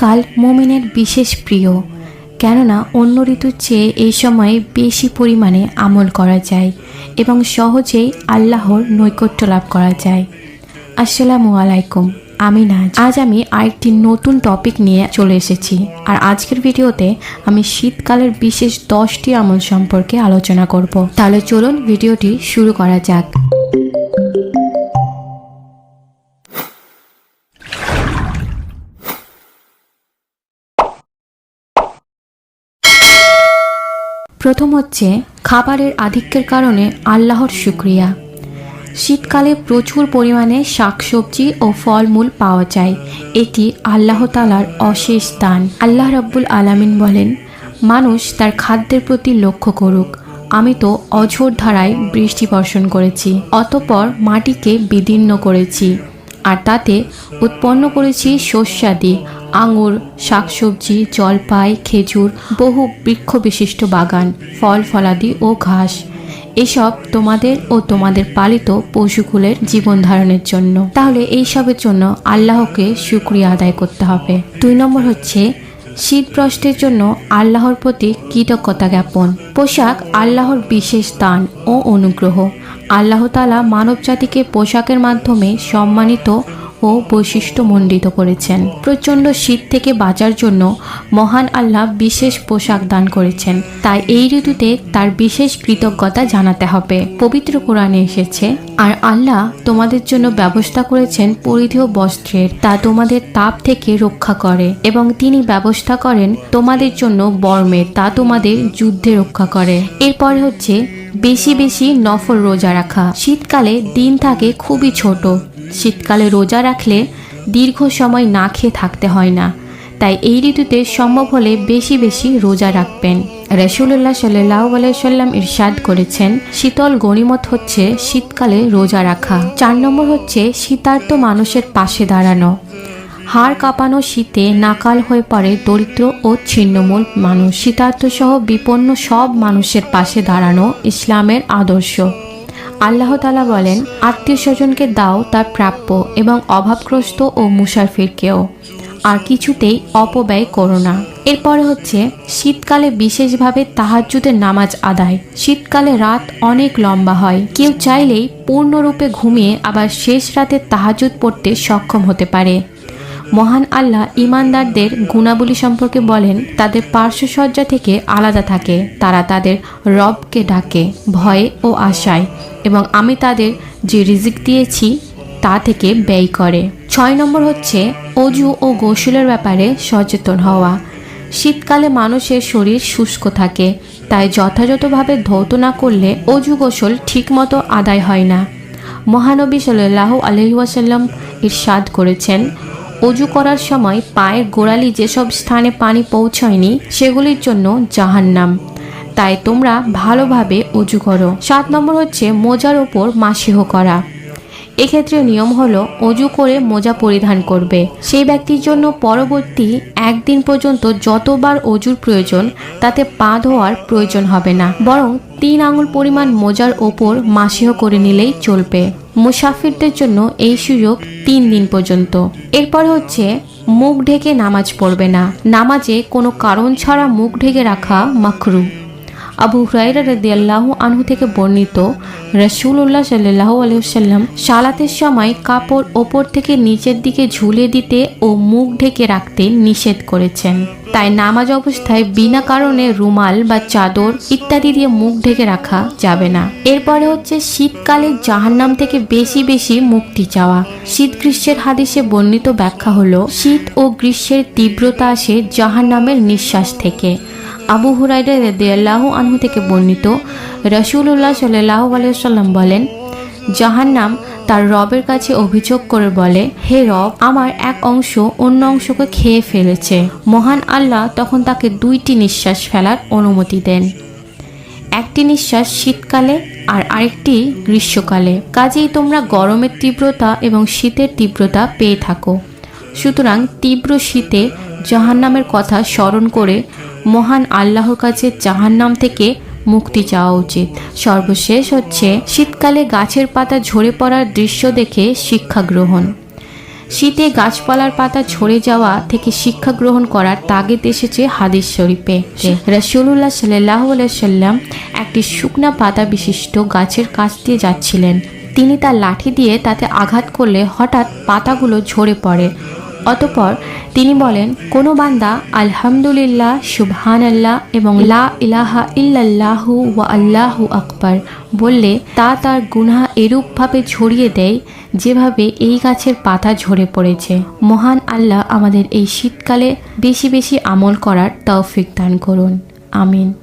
শীতকাল মোমিনের বিশেষ প্রিয়, কেননা অন্য ঋতুর চেয়ে এই সময়ে বেশি পরিমাণে আমল করা যায় এবং সহজেই আল্লাহর নৈকট্য লাভ করা যায়। আসসালামু আলাইকুম, আমি নাজ। আজ আমি আরেকটি নতুন টপিক নিয়ে চলে এসেছি আর আজকের ভিডিওতে আমি শীতকালের বিশেষ দশটি আমল সম্পর্কে আলোচনা করব। তাহলে চলুন ভিডিওটি শুরু করা যাক। প্রথম হচ্ছে খাবারের আধিক্যের কারণে আল্লাহর শুক্রিয়া। শীতকালে প্রচুর পরিমাণে শাকসবজি ও ফলমূল পাওয়া যায়। এটি আল্লাহ তালার অশেষ দান। আল্লাহ রব্বুল আলামিন বলেন, মানুষ তার খাদ্যের প্রতি লক্ষ্য করুক। আমি তো অঝোর ধারায় বৃষ্টি বর্ষণ করেছি, অতপর মাটিকে বিদীর্ণ করেছি, আর তাতে উৎপন্ন করেছি শস্যাদি। আঙুর, শাকসবজি, জলপাই, খেজুর, বহু বৃক্ষ বিশিষ্ট বাগান, ফল, ফলাদি ও ঘাস। এসব তোমাদের ও তোমাদের পালিত পশুকুলের জীবন ধারণের জন্য। তাহলে এইসবের জন্য আল্লাহকে শুক্রিয়া আদায় করতে হবে। দুই নম্বর হচ্ছে শীতপ্রষ্টের জন্য আল্লাহর প্রতি কৃতজ্ঞতা জ্ঞাপন। পোশাক আল্লাহর বিশেষ দান ও অনুগ্রহ। আল্লাহ তালা মানব জাতিকে পোশাকের মাধ্যমে সম্মানিত ও বৈশিষ্ট্যমণ্ডিত করেছেন। প্রচণ্ড শীত থেকে বাঁচার জন্য মহান আল্লাহ বিশেষ পোশাক দান করেছেন। তাই এই ঋতুতে তার বিশেষ কৃতজ্ঞতা জানাতে হবে। পবিত্র কোরআনে এসেছে, আর আল্লাহ তোমাদের জন্য ব্যবস্থা করেছেন পরিধেয় বস্ত্রের, তা তোমাদের তাপ থেকে রক্ষা করে। এবং তিনি ব্যবস্থা করেন তোমাদের জন্য বর্মের, তা তোমাদের যুদ্ধে রক্ষা করে। এরপরে হচ্ছে, বেশি বেশি নফল রোজা রাখা। শীতকালে দিন থাকে খুবই ছোট। শীতকালে রোজা রাখলে দীর্ঘ সময় না খেয়ে থাকতে হয় না। তাই এই ঋতুতে সম্ভব হলে বেশি বেশি রোজা রাখবেন। রসুল্লাহ সাল্লাহ সাল্লাম ইরশাদ করেছেন, শীতল গণিমত হচ্ছে শীতকালে রোজা রাখা। চার নম্বর হচ্ছে শীতার্থ মানুষের পাশে দাঁড়ানো। হাড় কাঁপানো শীতে নাকাল হয়ে পড়ে দরিদ্র ও ছিন্নমূল মানুষ। শীতার্থ সহ বিপন্ন সব মানুষের পাশে দাঁড়ানো ইসলামের আদর্শ। আল্লাহ তালা বলেন, আত্মীয় স্বজনকে দাও তার প্রাপ্য এবং অভাবগ্রস্ত ও মুসাফিরকেও। আর কিছুতেই অপব্যয় করো না। এরপরে হচ্ছে, শীতকালে বিশেষভাবে তাহাজ্জুদের নামাজ আদায়। শীতকালে রাত অনেক লম্বা হয়। কেউ চাইলেই পূর্ণরূপে ঘুমিয়ে আবার শেষ রাতে তাহাজুদ পড়তে সক্ষম হতে পারে। মহান আল্লাহ ইমানদারদের গুণাবলী সম্পর্কে বলেন, তাদের পার্শ্বসজ্জা থেকে আলাদা থাকে, তারা তাদের রবকে ডাকে ভয়ে ও আশায়, এবং আমি তাদের যে রিজিক দিয়েছি তা থেকে ব্যয় করে। ছয় নম্বর হচ্ছে অজু ও গোসলের ব্যাপারে সচেতন হওয়া। শীতকালে মানুষের শরীর শুষ্ক থাকে, তাই যথাযথভাবে ধৌত না করলে অজু গোসল ঠিকমতো আদায় হয় না। মহানবী সাল্লাহ আলহিউসাল্লাম ইরশাদ করেছেন অজু করার সময় পায়ের গোড়ালি যেসব স্থানে পানি পৌঁছয়নি, সেগুলির জন্য জাহান্নাম। তাই তোমরা ভালোভাবে অজু করো। সাত নম্বর হচ্ছে মোজার ওপর মাসিহ করা। এক্ষেত্রে নিয়ম হলো অজু করে মোজা পরিধান করবে। সেই ব্যক্তির জন্য পরবর্তী একদিন পর্যন্ত যতবার অজুর প্রয়োজন, তাতে পা ধোয়ার প্রয়োজন হবে না। বরং তিন আঙুল পরিমাণ মোজার ওপর মাসিহ করে নিলেই চলবে। মুসাফিরদের জন্য এই সুযোগ তিন দিন পর্যন্ত। এরপর হচ্ছে, মুখ ঢেকে নামাজ পড়বে না। নামাজে কোনো কারণ ছাড়া মুখ ঢেকে রাখা মাকরু। আবু হুরাইরা রদিয়াল্লাহ আনহু থেকে বর্ণিত রসুল্লাহ সাল্লাহ আলহাম সালাতের সময় কাপড় ওপর থেকে নিচের দিকে ঝুলে দিতে ও মুখ ঢেকে রাখতে নিষেধ করেছেন। তাই নামাজ অবস্থায় বিনা কারণে রুমাল বা চাদর ইত্যাদি দিয়ে মুখ ঢেকে রাখা যাবে না। এরপরে হচ্ছে শীতকালে জাহান্নাম থেকে বেশি বেশি মুক্তি চাওয়া। শীত গ্রীষ্মের হাদিসে বর্ণিত ব্যাখ্যা হলো, শীত ও গ্রীষ্মের তীব্রতা আসে জাহান্নামের নিঃশ্বাস থেকে। আবু হুরাইরা রেদিয়াল্লাহু আনহু থেকে বর্ণিত রসুল্লাহ সাল্লাহ আলিয়াল্লাম বলেন, জাহান্নাম তার রবের কাছে অভিযোগ করে বলে, হে রব, আমার এক অংশ অন্য অংশকে খেয়ে ফেলেছে। মহান আল্লাহ তখন তাকে দুইটি নিঃশ্বাস ফেলার অনুমতি দেন। একটি নিঃশ্বাস শীতকালে আর আরেকটি গ্রীষ্মকালে। কাজেই তোমরা গরমের তীব্রতা এবং শীতের তীব্রতা পেয়ে থাকো। সুতরাং তীব্র শীতে জাহান্নামের কথা স্মরণ করে মহান আল্লাহর কাছে জাহান্নাম থেকে মুক্তি চাওয়া উচিত। সর্বশেষ হচ্ছে, শীতকালে গাছের পাতা ঝরে পড়ার দৃশ্য দেখে শিক্ষা গ্রহণ। শীতে গাছপালার পাতা ঝরে যাওয়া থেকে শিক্ষা গ্রহণ করার তাগিদ এসেছে হাদিস শরীফে। রসুল্লাহ সাল্লাহ সাল্লাম একটি শুকনা পাতা বিশিষ্ট গাছের কাছ দিয়ে যাচ্ছিলেন। তিনি তার লাঠি দিয়ে তাতে আঘাত করলে হঠাৎ পাতাগুলো ঝরে পড়ে। অতপর তিনি বলেন, কোনো বান্দা আলহামদুলিল্লাহ সুবহান আল্লাহ এবং লা ইলাহা ইল্লাল্লাহু ওয়া আল্লাহু আকবার বললে তা তার গুনাহ এরূপভাবে ছড়িয়ে দেয় যেভাবে এই গাছের পাতা ঝরে পড়েছে। মহান আল্লাহ আমাদের এই শীতকালে বেশি বেশি আমল করার তৌফিক দান করুন। আমিন।